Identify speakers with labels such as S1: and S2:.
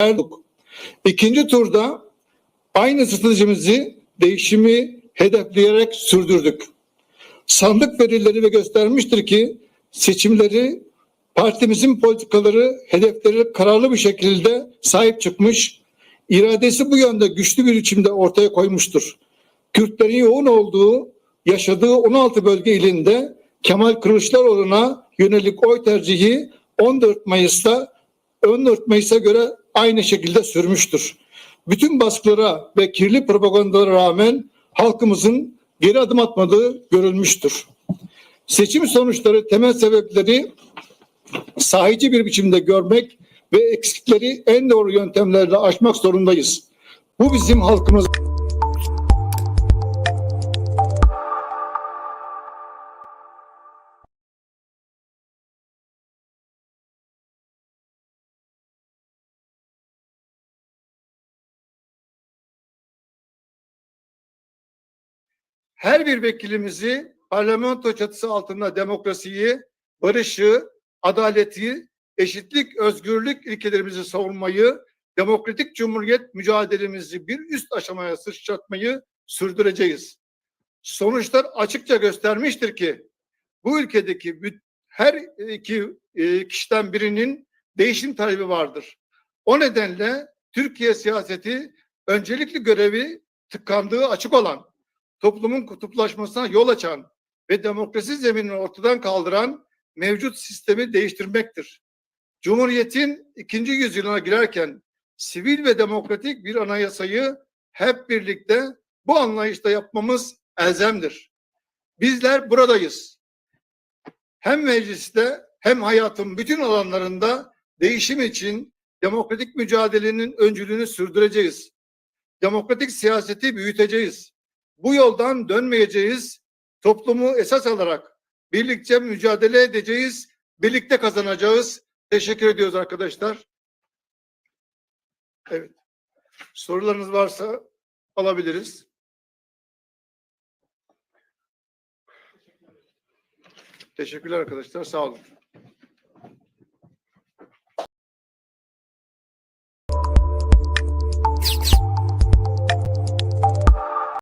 S1: verdik. İkinci turda aynı stratejimizi değişimi hedefleyerek sürdürdük. Sandık verileri ve göstermiştir ki seçimleri partimizin politikaları, hedefleri kararlı bir şekilde sahip çıkmış, iradesi bu yönde güçlü bir biçimde ortaya koymuştur. Kürtlerin yoğun olduğu, yaşadığı 16 bölge ilinde Kemal Kılıçdaroğlu'na yönelik oy tercihi 14 Mayıs'ta 14 Mayıs'a göre aynı şekilde sürmüştür. Bütün baskılara ve kirli propagandalara rağmen halkımızın geri adım atmadığı görülmüştür. Seçim sonuçları temel sebepleri sahici bir biçimde görmek ve eksikleri en doğru yöntemlerle aşmak zorundayız. Bu bizim halkımız her bir vekilimizi parlamento çatısı altında demokrasiyi, barışı, adaleti, eşitlik, özgürlük ilkelerimizi savunmayı, demokratik cumhuriyet mücadelemizi bir üst aşamaya sıçratmayı sürdüreceğiz. Sonuçlar açıkça göstermiştir ki bu ülkedeki her iki e, kişiden birinin değişim talebi vardır. O nedenle Türkiye siyaseti öncelikli görevi tıkandığı açık olan, toplumun kutuplaşmasına yol açan ve demokrasi zeminini ortadan kaldıran mevcut sistemi değiştirmektir. Cumhuriyetin ikinci yüzyılına girerken sivil ve demokratik bir anayasayı hep birlikte bu anlayışla yapmamız elzemdir. Bizler buradayız. Hem mecliste hem hayatın bütün alanlarında değişim için demokratik mücadelenin öncülüğünü sürdüreceğiz. Demokratik siyaseti büyüteceğiz. Bu yoldan dönmeyeceğiz. Toplumu esas alarak birlikte mücadele edeceğiz. Birlikte kazanacağız. Teşekkür ediyoruz arkadaşlar. Evet. Sorularınız varsa alabiliriz. Teşekkürler arkadaşlar. Sağ olun.